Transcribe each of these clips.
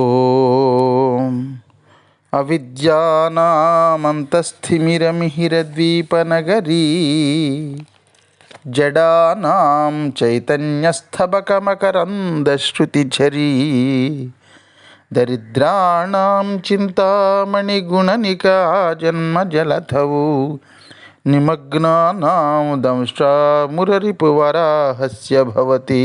ఓం. అవిద్యానామంతస్థిమిరమిహిరద్వీపనగరీ జడానాం చైతన్యస్థబకమకరందశ్రుతిఝరీ దరిద్రాణం చింతామణిగుణనికా జన్మజలధౌ నిమగ్నానాం దంష్ట్రామురరిపువరాహస్య భవతి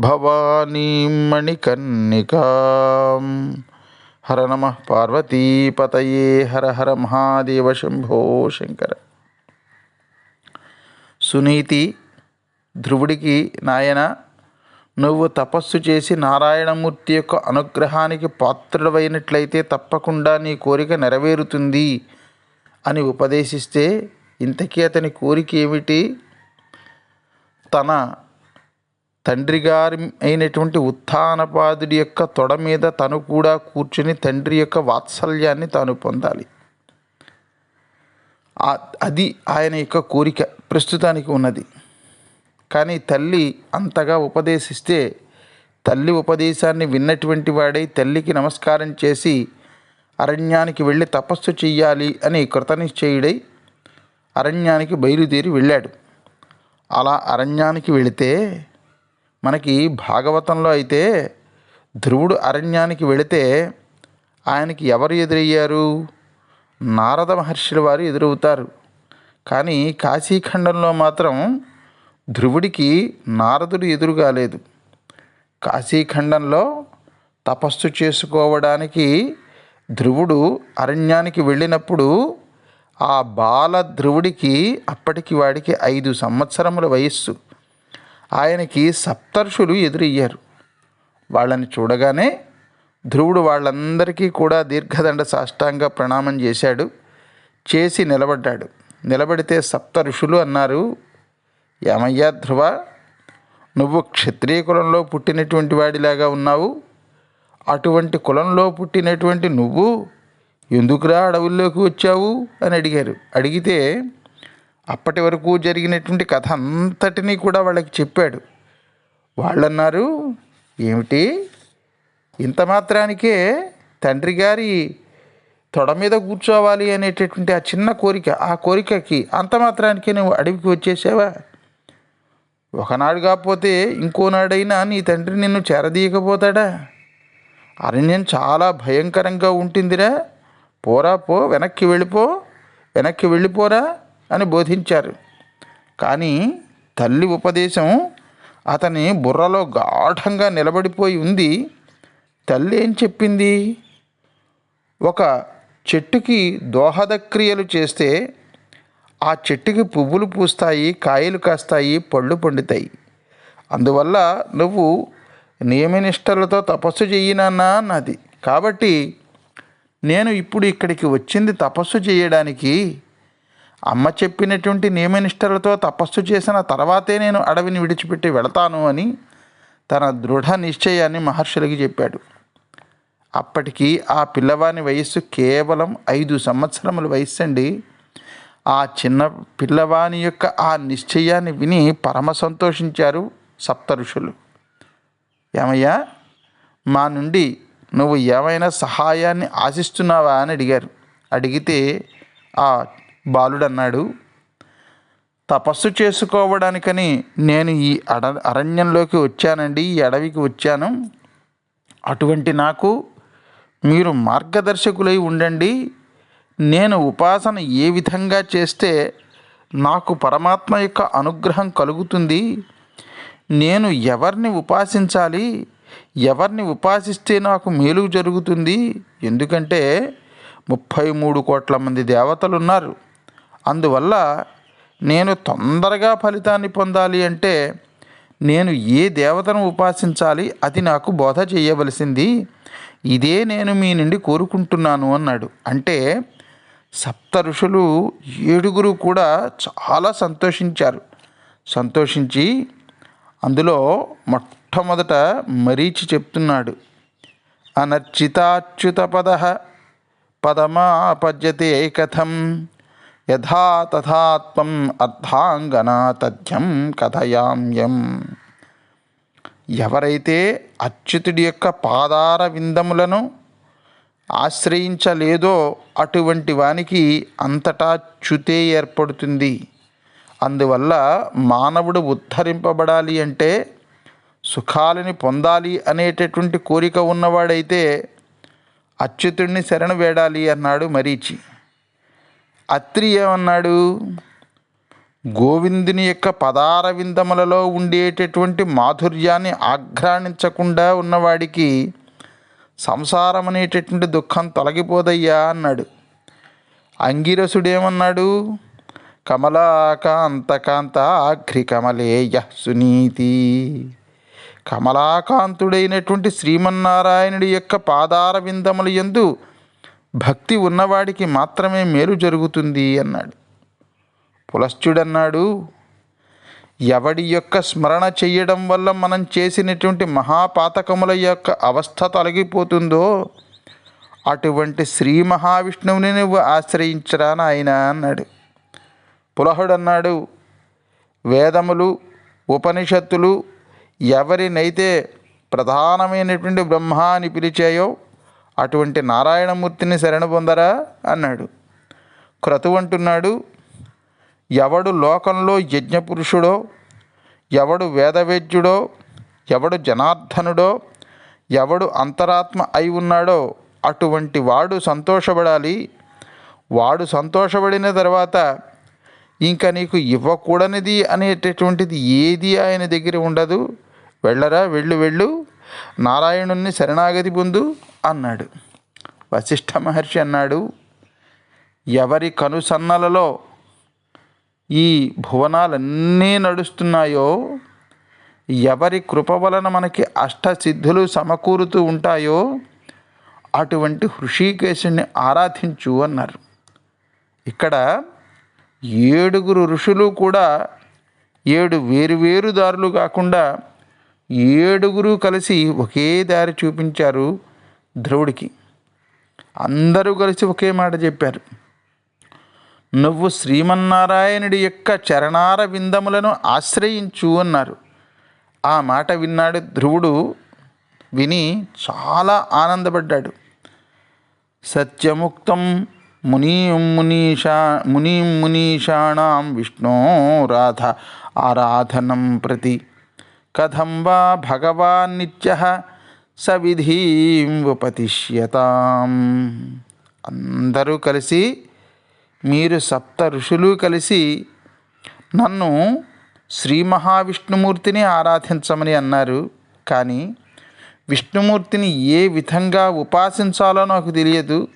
భవానీం మణికర్ణికాం హర నమ పార్వతీపతయే హర హర మహాదేవ శంభో శంకర సునీతి ధ్రువుడికి నాయన నువ్వు తపస్సు చేసి నారాయణమూర్తి యొక్క అనుగ్రహానికి పాత్రుడవైనట్లయితే తప్పకుండా నీ కోరిక నెరవేరుతుంది అని ఉపదేశిస్తే ఇంతకీ అతని కోరిక ఏమిటి? తన తండ్రి గారి అయినటువంటి ఉత్థానపాదుడి యొక్క తొడ మీద తను కూడా కూర్చుని తండ్రి యొక్క వాత్సల్యాన్ని తాను పొందాలి. అది ఆయన యొక్క కోరిక ప్రస్తుతానికి ఉన్నది. కానీ తల్లి అంతగా ఉపదేశిస్తే తల్లి ఉపదేశాన్ని విన్నటువంటి వాడై తల్లికి నమస్కారం చేసి అరణ్యానికి వెళ్ళి తపస్సు చెయ్యాలి అని కృతనిశ్చయుడై అరణ్యానికి బయలుదేరి వెళ్ళాడు. అలా అరణ్యానికి వెళితే మనకి భాగవతంలో అయితే ధ్రువుడు అరణ్యానికి వెళితే ఆయనకి ఎవరు ఎదురయ్యారు? నారద మహర్షుల వారు ఎదురవుతారు. కానీ కాశీఖండంలో మాత్రం ధ్రువుడికి నారదుడు ఎదురు కాలేదు కాశీఖండంలో తపస్సు చేసుకోవడానికి ధ్రువుడు అరణ్యానికి వెళ్ళినప్పుడు ఆ బాల ధ్రువుడికి అప్పటికి వాడికి ఐదు సంవత్సరముల వయస్సు. ఆయనకి సప్తర్షులు ఎదురయ్యారు. వాళ్ళని చూడగానే ధ్రువుడు వాళ్ళందరికీ కూడా దీర్ఘదండ సాష్టాంగ ప్రణామం చేశాడు. చేసి నిలబడ్డాడు. నిలబడితే సప్త ఋషులు అన్నారు ఏమయ్యా ధ్రువ నువ్వు క్షత్రియ కులంలో పుట్టినటువంటి వాడిలాగా ఉన్నావు. అటువంటి కులంలో పుట్టినటువంటి నువ్వు ఎందుకురా అడవుల్లోకి వచ్చావు? అని అడిగారు. అడిగితే అప్పటి వరకు జరిగినటువంటి కథ అంతటినీ కూడా వాళ్ళకి చెప్పాడు. వాళ్ళన్నారు ఏమిటి? ఇంత మాత్రానికే తండ్రి గారి తొడ మీద కూర్చోవాలి అనేటటువంటి ఆ చిన్న కోరిక ఆ కోరికకి అంత మాత్రానికే నువ్వు అడవికి వచ్చేసావా? ఒకనాడు కాకపోతే ఇంకోనాడైనా నీ తండ్రి నిన్ను చేరదీయకపోతాడా? అరణ్యం చాలా భయంకరంగా ఉంటుందిరా. పోరా పో వెనక్కి వెళ్ళిపో వెనక్కి వెళ్ళిపోరా. అని బోధించారు. కానీ తల్లి ఉపదేశం అతని బుర్రలో గాఢంగా నిలబడిపోయి ఉంది. తల్లి ఏం చెప్పింది? ఒక చెట్టుకి దోహద క్రియలు చేస్తే ఆ చెట్టుకి పువ్వులు పూస్తాయి కాయలు కాస్తాయి పళ్ళు పండుతాయి. అందువల్ల నువ్వు నియమనిష్టలతో తపస్సు చెయ్యినాన్నా అన్నది. కాబట్టి నేను ఇప్పుడు ఇక్కడికి వచ్చింది తపస్సు చేయడానికి అమ్మ చెప్పినటువంటి నియమనిష్టలతో తపస్సు చేసిన తర్వాతే నేను అడవిని విడిచిపెట్టి వెళతాను అని తన దృఢ నిశ్చయాన్ని మహర్షులకి చెప్పాడు. అప్పటికి ఆ పిల్లవాని వయస్సు కేవలం ఐదు సంవత్సరముల వయస్సు అండి. ఆ చిన్న పిల్లవాని యొక్క ఆ నిశ్చయాన్ని విని పరమ సంతోషించారు సప్తఋషులు. ఏమయ్యా మా నుండి నువ్వు ఏమైనా సహాయాన్ని ఆశిస్తున్నావా అని అడిగారు. అడిగితే ఆ బాలుడన్నాడు తపస్సు చేసుకోవడానికని నేను ఈ అడ అరణ్యంలోకి వచ్చానండి ఈ అడవికి వచ్చాను. అటువంటి నాకు మీరు మార్గదర్శకులై ఉండండి. నేను ఉపాసన ఏ విధంగా చేస్తే నాకు పరమాత్మ యొక్క అనుగ్రహం కలుగుతుంది? నేను ఎవరిని ఉపాసించాలి? ఎవరిని ఉపాసిస్తే నాకు మేలు జరుగుతుంది? ఎందుకంటే ముప్పై మూడు కోట్ల మంది దేవతలు ఉన్నారు అందువల్ల నేను తొందరగా ఫలితాన్ని పొందాలి అంటే నేను ఏ దేవతను ఉపాసించాలి అది నాకు బోధ చేయవలసింది. ఇదే నేను మీ నుండి కోరుకుంటున్నాను అన్నాడు. అంటే సప్త ఋషులు ఏడుగురు కూడా చాలా సంతోషించారు. సంతోషించి అందులో మొట్టమొదట మరీచి చెప్తున్నాడు. అనర్చితాచ్యుత పద పదమాపద్యతే కథం. యథా తథాత్మం అర్థాంగనా తథ్యం కథయామ్యం ఎవరైతే అచ్యుతుడి యొక్క పాదార విందములను ఆశ్రయించలేదో అటువంటి వానికి అంతటా చ్యుతే ఏర్పడుతుంది. అందువల్ల మానవుడు ఉద్ధరింపబడాలి అంటే సుఖాలని పొందాలి అనేటటువంటి కోరిక ఉన్నవాడైతే అచ్యుతుడిని శరణు వేడాలి అన్నాడు మరీచి. అత్రి ఏమన్నాడు గోవిందుని యొక్క పదార విందములలో ఉండేటటువంటి మాధుర్యాన్ని ఆఘ్రాణించకుండా ఉన్నవాడికి సంసారం అనేటటువంటి దుఃఖం తొలగిపోదయ్యా అన్నాడు. అంగిరసుడేమన్నాడు? కమలాకాంతకాంత అఘ్రి కమలేయ సునీతి. కమలాకాంతుడైనటువంటి శ్రీమన్నారాయణుడి యొక్క పాదార విందములు యందు భక్తి ఉన్నవాడికి మాత్రమే మేలు జరుగుతుంది అన్నాడు. పులశ్చుడన్నాడు ఎవడి యొక్క స్మరణ చెయ్యడం వల్ల మనం చేసినటువంటి మహాపాతకముల యొక్క అవస్థ తొలగిపోతుందో అటువంటి శ్రీ మహావిష్ణువుని నువ్వు ఆశ్రయించరా నాయన అన్నాడు. పులహుడన్నాడు వేదములు ఉపనిషత్తులు ఎవరినైతే ప్రధానమైనటువంటి బ్రహ్మ అని పిలిచాయో అటువంటి నారాయణమూర్తిని శరణు పొందరా? అన్నాడు. క్రతు అంటున్నాడు ఎవడు లోకంలో యజ్ఞపురుషుడో ఎవడు వేదవేద్యుడో ఎవడు జనార్దనుడో ఎవడు అంతరాత్మ అయి ఉన్నాడో అటువంటి వాడు సంతోషపడాలి. వాడు సంతోషపడిన తర్వాత ఇంకా నీకు ఇవ్వకూడనిది అనేటటువంటిది ఏది ఆయన దగ్గర ఉండదు. వెళ్ళరా వెళ్ళు వెళ్ళు. నారాయణుణ్ణి శరణాగతి పొందు. అన్నాడు. వశిష్ఠ మహర్షి అన్నాడు ఎవరి కనుసన్నలలో ఈ భువనాలన్నీ నడుస్తున్నాయో ఎవరి కృప వలన మనకి అష్టసిద్ధులు సమకూరుతూ ఉంటాయో అటువంటి హృషికేశుని ఆరాధించు అన్నారు. ఇక్కడ ఏడుగురు ఋషులు కూడా ఏడు వేరువేరు దారులు కాకుండా ఏడుగురు కలిసి ఒకే దారి చూపించారు. ధ్రువుడికి అందరూ కలిసి ఒకే మాట చెప్పారు. నువ్వు శ్రీమన్నారాయణుడి యొక్క చరణార విందములను ఆశ్రయించు అన్నారు. ఆ మాట విన్నాడు ధ్రువుడు. విని చాలా ఆనందపడ్డాడు. సత్యముక్తం మునీం మునీషా మునీం మునీషాణం విష్ణో రాధ ఆరాధనం ప్రతి కథం వా భగవాన్ నిత్య సవిధీం ఉపతిష్యతాం. అందరూ కలిసి మీరు సప్త ఋషులు కలిసి నన్ను శ్రీ మహావిష్ణుమూర్తిని ఆరాధించమని అన్నారు. కానీ విష్ణుమూర్తిని ఏ విధంగా ఉపాసించాలో నాకు తెలియదు.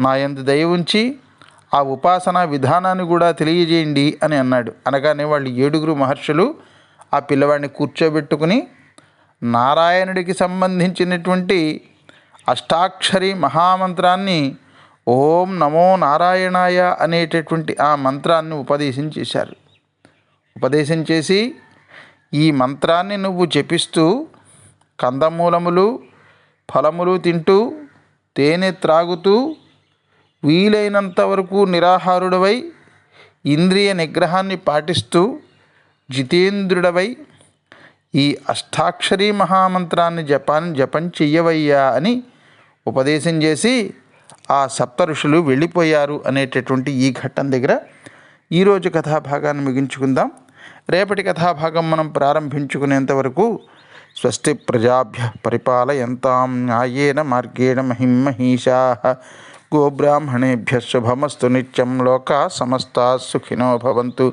నా యందు దయ ఉంచి ఆ ఉపాసన విధానాన్ని కూడా తెలియజేయండి అని అన్నాడు. అనగానే వాళ్ళు ఏడుగురు మహర్షులు ఆ పిల్లవాడిని కూర్చోబెట్టుకుని నారాయణుడికి సంబంధించినటువంటి అష్టాక్షరి మహామంత్రాన్ని ఓం నమో నారాయణాయ అనేటటువంటి ఆ మంత్రాన్ని ఉపదేశం చేశారు. ఉపదేశం చేసి ఈ మంత్రాన్ని నువ్వు జపిస్తూ కందమూలములు ఫలములు తింటూ తేనె త్రాగుతూ వీలైనంత వరకు నిరాహారుడవై ఇంద్రియ నిగ్రహాన్ని పాటిస్తూ జితేంద్రుడవై ఈ అష్టాక్షరీ మహామంత్రాన్ని జపాన్ జపం చెయ్యవయ్యా అని ఉపదేశం చేసి ఆ సప్త ఋషులు వెళ్ళిపోయారు అనేటటువంటి ఈ ఘట్టం దగ్గర. ఈరోజు కథాభాగాన్ని ముగించుకుందాం. రేపటి కథాభాగం మనం ప్రారంభించుకునేంత వరకు స్వస్తి ప్రజాభ్య పరిపాలయంతాం న్యాయేన మార్గేణ మహిమహీషా గోబ్రాహ్మణేభ్య శుభమస్తు నిత్యం లోకా సమస్తా సుఖినో భవంతు.